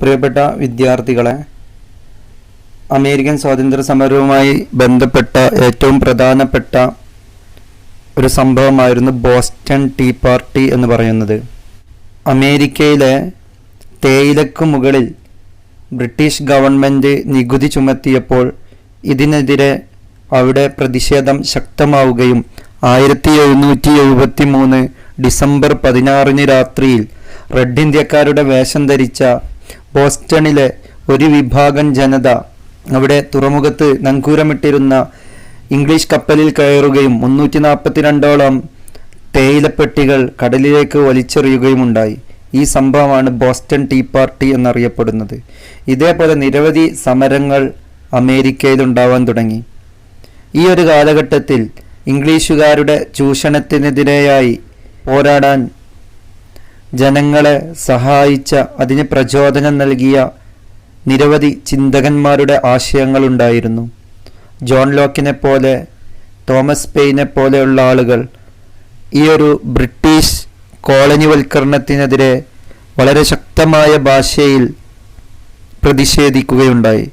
പ്രിയപ്പെട്ട വിദ്യാർത്ഥികളെ അമേരിക്കൻ സ്വാതന്ത്ര്യ സമരവുമായി ബന്ധപ്പെട്ട ഏറ്റവും പ്രധാനപ്പെട്ട ഒരു സംഭവമായിരുന്നു ബോസ്റ്റൺ ടീ പാർട്ടി എന്ന് പറയുന്നത്. അമേരിക്കയിലെ തേയിലക്ക് മുകളിൽ ബ്രിട്ടീഷ് ഗവൺമെന്റ് നികുതി ചുമത്തിയപ്പോൾ ഇതിനെതിരെ അവിടെ പ്രതിഷേധം ശക്തമാവുകയും ആയിരത്തി എഴുന്നൂറ്റി എഴുപത്തി മൂന്ന് ഡിസംബർ പതിനാറിന് രാത്രിയിൽ റെഡ് ഇന്ത്യക്കാരുടെ വേഷം ധരിച്ച ബോസ്റ്റണിലെ ഒരു വിഭാഗം ജനത അവിടെ തുറമുഖത്ത് നങ്കൂരമിട്ടിരുന്ന ഇംഗ്ലീഷ് കപ്പലിൽ കയറുകയും മുന്നൂറ്റി നാൽപ്പത്തിരണ്ടോളം തേയിലപ്പെട്ടികൾ കടലിലേക്ക് വലിച്ചെറിയുകയുമുണ്ടായി. ഈ സംഭവമാണ് ബോസ്റ്റൺ ടീ പാർട്ടി എന്നറിയപ്പെടുന്നത്. ഇതേപോലെ നിരവധി സമരങ്ങൾ അമേരിക്കയിൽ ഉണ്ടാവാൻ തുടങ്ങി. ഈ ഒരു കാലഘട്ടത്തിൽ ഇംഗ്ലീഷുകാരുടെ ചൂഷണത്തിനെതിരെയായി പോരാടാൻ ജനങ്ങളെ സഹായിച്ച അതിന് പ്രചോദനം നൽകിയ നിരവധി ചിന്തകന്മാരുടെ ആശയങ്ങളുണ്ടായിരുന്നു. ജോൺ ലോക്കിനെ പോലെ തോമസ് പെയിനെ പോലെയുള്ള ആളുകൾ ഈ ഒരു ബ്രിട്ടീഷ് കോളനിവൽക്കരണത്തിനെതിരെ വളരെ ശക്തമായ ഭാഷയിൽ പ്രതിഷേധിക്കുകയുണ്ടായി.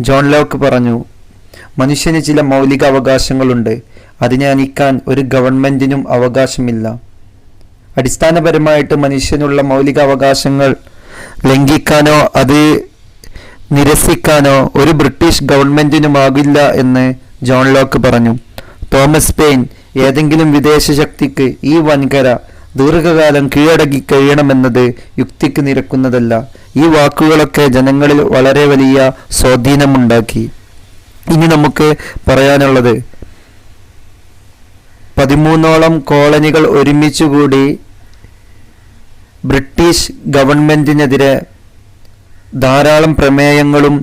ജോൺ ലോക്ക് പറഞ്ഞു മനുഷ്യന് ചില മൗലിക അവകാശങ്ങളുണ്ട് അതിനെ അനിക്കാൻ ഒരു ഗവൺമെന്റിനും അവകാശമില്ല. അടിസ്ഥാനപരമായിട്ട് മനുഷ്യനുള്ള മൗലിക അവകാശങ്ങൾ ലംഘിക്കാനോ അത് നിരസിക്കാനോ ഒരു ബ്രിട്ടീഷ് ഗവൺമെന്റിനുമാകില്ല എന്ന് ജോൺ ലോക്ക് പറഞ്ഞു. തോമസ് പെയിൻ ഏതെങ്കിലും വിദേശ ശക്തിക്ക് ഈ വൻകര ദീർഘകാലം കീഴടക്കി കഴിയണമെന്നത് യുക്തിക്ക് നിരക്കുന്നതല്ല. ഈ വാക്കുകളൊക്കെ ജനങ്ങളിൽ വളരെ വലിയ സ്വാധീനമുണ്ടാക്കി. ഇനി നമുക്ക് പറയാനുള്ളത് പതിമൂന്നോളം കോളനികൾ ഒരുമിച്ചുകൂടി ബ്രിട്ടീഷ് ഗവൺമെന്റിനെതിരെ ധാരാളം പ്രമേയങ്ങളും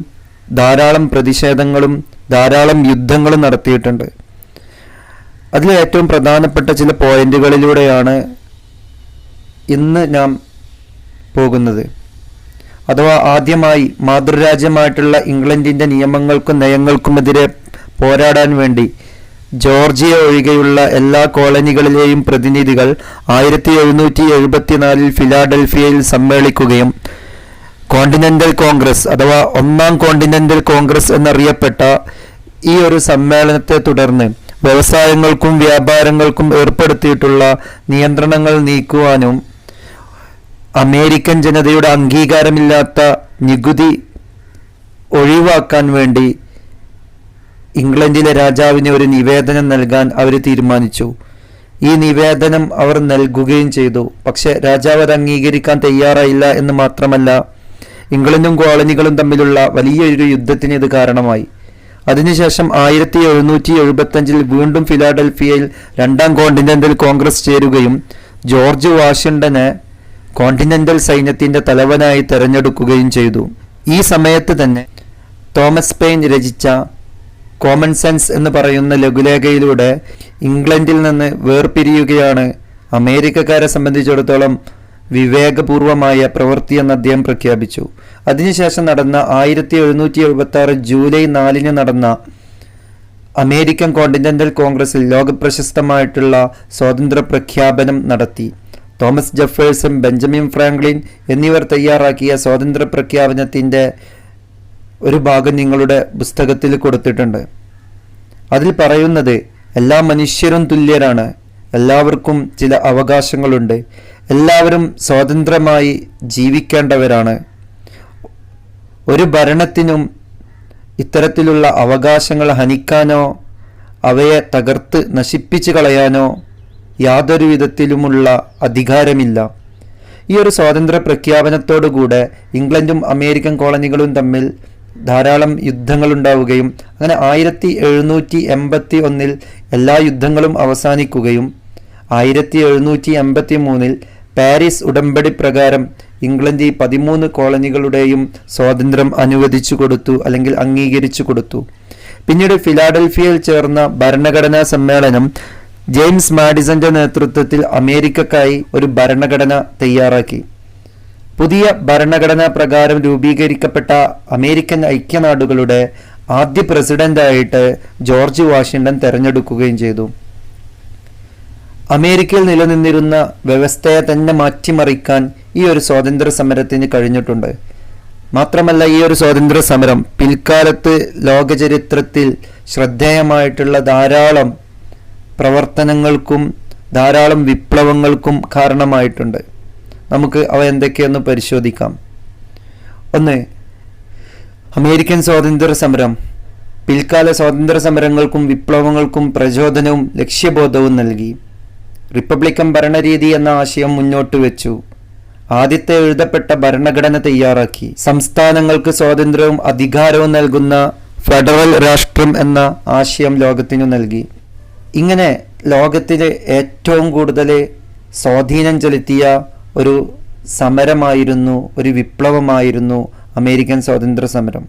ധാരാളം പ്രതിഷേധങ്ങളും ധാരാളം യുദ്ധങ്ങളും നടത്തിയിട്ടുണ്ട്. അതിൽ ഏറ്റവും പ്രധാനപ്പെട്ട ചില പോയിന്റുകളിലൂടെയാണ് ഇന്ന് നാം പോകുന്നത്. അഥവാ ആദ്യമായി മാതൃരാജ്യമായിട്ടുള്ള ഇംഗ്ലണ്ടിന്റെ നിയമങ്ങൾക്കും നയങ്ങൾക്കുമെതിരെ പോരാടാൻ വേണ്ടി ജോർജിയ ഒഴികെയുള്ള എല്ലാ കോളനികളിലെയും പ്രതിനിധികൾ ആയിരത്തി എഴുന്നൂറ്റി എഴുപത്തിനാലിൽ ഫിലാഡൽഫിയയിൽ സമ്മേളിക്കുകയും കോണ്ടിനെന്റൽ കോൺഗ്രസ് അഥവാ ഒന്നാം കോണ്ടിനെന്റൽ കോൺഗ്രസ് എന്നറിയപ്പെട്ട ഈ ഒരു സമ്മേളനത്തെ തുടർന്ന് വ്യവസായങ്ങൾക്കും വ്യാപാരങ്ങൾക്കും ഏർപ്പെടുത്തിയിട്ടുള്ള നിയന്ത്രണങ്ങൾ നീക്കുവാനും അമേരിക്കൻ ജനതയുടെ അംഗീകാരമില്ലാത്ത നികുതി ഒഴിവാക്കാൻ വേണ്ടി ഇംഗ്ലണ്ടിലെ രാജാവിന് ഒരു നിവേദനം നൽകാൻ അവർ തീരുമാനിച്ചു. ഈ നിവേദനം അവർ നൽകുകയും ചെയ്തു. പക്ഷേ രാജാവ് അത് അംഗീകരിക്കാൻ തയ്യാറായില്ല എന്ന് മാത്രമല്ല ഇംഗ്ലണ്ടും കോളനികളും തമ്മിലുള്ള വലിയൊരു യുദ്ധത്തിന് ഇത് കാരണമായി. അതിനുശേഷം ആയിരത്തി എഴുന്നൂറ്റി എഴുപത്തഞ്ചിൽ വീണ്ടും ഫിലാഡൽഫിയയിൽ രണ്ടാം കോണ്ടിനെന്റൽ കോൺഗ്രസ് ചേരുകയും ജോർജ് വാഷിംഗ്ടനെ കോണ്ടിനെന്റൽ സൈന്യത്തിന്റെ തലവനായി തെരഞ്ഞെടുക്കുകയും ചെയ്തു. ഈ സമയത്ത് തന്നെ തോമസ് പെയിൻ രചിച്ച കോമൺ സെൻസ് എന്ന് പറയുന്ന ലഘുലേഖയിലൂടെ ഇംഗ്ലണ്ടിൽ നിന്ന് വേർപിരിയുകയാണ് അമേരിക്കക്കാരെ സംബന്ധിച്ചിടത്തോളം വിവേകപൂർവമായ പ്രവൃത്തി എന്ന് അദ്ദേഹം പ്രഖ്യാപിച്ചു. അതിനുശേഷം നടന്ന ആയിരത്തി എഴുന്നൂറ്റി എഴുപത്തി ആറ് ജൂലൈ നാലിന് നടന്ന അമേരിക്കൻ കോണ്ടിനെന്റൽ കോൺഗ്രസിൽ ലോകപ്രശസ്തമായിട്ടുള്ള സ്വാതന്ത്ര്യ പ്രഖ്യാപനം നടത്തി. തോമസ് ജെഫേഴ്സൺ ബെഞ്ചമിൻ ഫ്രാങ്ക്ലിൻ എന്നിവർ തയ്യാറാക്കിയ സ്വാതന്ത്ര്യ പ്രഖ്യാപനത്തിന്റെ ഒരു ഭാഗം നിങ്ങളുടെ പുസ്തകത്തിൽ കൊടുത്തിട്ടുണ്ട്. അതിൽ പറയുന്നത് എല്ലാ മനുഷ്യരും തുല്യരാണ്. എല്ലാവർക്കും ചില അവകാശങ്ങളുണ്ട്. എല്ലാവരും സ്വതന്ത്രമായി ജീവിക്കേണ്ടവരാണ്. ഒരു ഭരണത്തിനും ഇത്തരത്തിലുള്ള അവകാശങ്ങൾ ഹനിക്കാനോ അവയെ തകർത്ത് നശിപ്പിച്ചു കളയാനോ യാതൊരു വിധത്തിലുമുള്ള അധികാരമില്ല. ഈ ഒരു സ്വാതന്ത്ര്യ പ്രഖ്യാപനത്തോടുകൂടെ ഇംഗ്ലണ്ടും അമേരിക്കൻ കോളനികളും തമ്മിൽ ധാരാളം യുദ്ധങ്ങൾ ഉണ്ടാവുകയും അങ്ങനെ ആയിരത്തി എഴുന്നൂറ്റി എൺപത്തി ഒന്നിൽ എല്ലാ യുദ്ധങ്ങളും അവസാനിക്കുകയും ആയിരത്തി എഴുന്നൂറ്റി എൺപത്തി മൂന്നിൽ പാരീസ് ഉടമ്പടി പ്രകാരം ഇംഗ്ലണ്ട് ഈ പതിമൂന്ന് കോളനികളുടെയും സ്വാതന്ത്ര്യം അനുവദിച്ചു കൊടുത്തു അല്ലെങ്കിൽ അംഗീകരിച്ചു കൊടുത്തു. പിന്നീട് ഫിലാഡൽഫിയയിൽ ചേർന്ന ഭരണഘടനാ സമ്മേളനം ജെയിംസ് മാഡിസന്റെ നേതൃത്വത്തിൽ അമേരിക്കക്കായി ഒരു ഭരണഘടന തയ്യാറാക്കി. പുതിയ ഭരണഘടനാ പ്രകാരം രൂപീകരിക്കപ്പെട്ട അമേരിക്കൻ ഐക്യനാടുകളുടെ ആദ്യ പ്രസിഡന്റായിട്ട് ജോർജ് വാഷിംഗ്ടൺ തെരഞ്ഞെടുക്കുകയും ചെയ്തു. അമേരിക്കയിൽ നിലനിന്നിരുന്ന വ്യവസ്ഥയെ തന്നെ മാറ്റിമറിക്കാൻ ഈ ഒരു സ്വാതന്ത്ര്യ സമരത്തിന് കഴിഞ്ഞിട്ടുണ്ട്. മാത്രമല്ല ഈ ഒരു സ്വാതന്ത്ര്യ സമരം പിൽക്കാലത്ത് ലോകചരിത്രത്തിൽ ശ്രദ്ധേയമായിട്ടുള്ള ധാരാളം പ്രവർത്തനങ്ങൾക്കും ധാരാളം വിപ്ലവങ്ങൾക്കും കാരണമായിട്ടുണ്ട്. നമുക്ക് അവ എന്തൊക്കെയെന്ന് പരിശോധിക്കാം. ഒന്ന് അമേരിക്കൻ സ്വാതന്ത്ര്യ സമരം. പിൽക്കാല സ്വാതന്ത്ര്യ സമരങ്ങൾക്കും വിപ്ലവങ്ങൾക്കും പ്രചോദനവും ലക്ഷ്യബോധവും നൽകി. റിപ്പബ്ലിക്കൻ ഭരണരീതി എന്ന ആശയം മുന്നോട്ട് വെച്ചു. ആദ്യത്തെ എഴുതപ്പെട്ട ഭരണഘടന തയ്യാറാക്കി. സംസ്ഥാനങ്ങൾക്ക് സ്വാതന്ത്ര്യവും അധികാരവും നൽകുന്ന ഫെഡറൽ രാഷ്ട്രം എന്ന ആശയം ലോകത്തിനു നൽകി. ഇങ്ങനെ ലോകത്തിലെ ഏറ്റവും കൂടുതൽ സ്വാധീനം ചെലുത്തിയ ഒരു സമരമായിരുന്നു ഒരു വിപ്ലവമായിരുന്നു അമേരിക്കൻ സ്വാതന്ത്ര്യ സമരം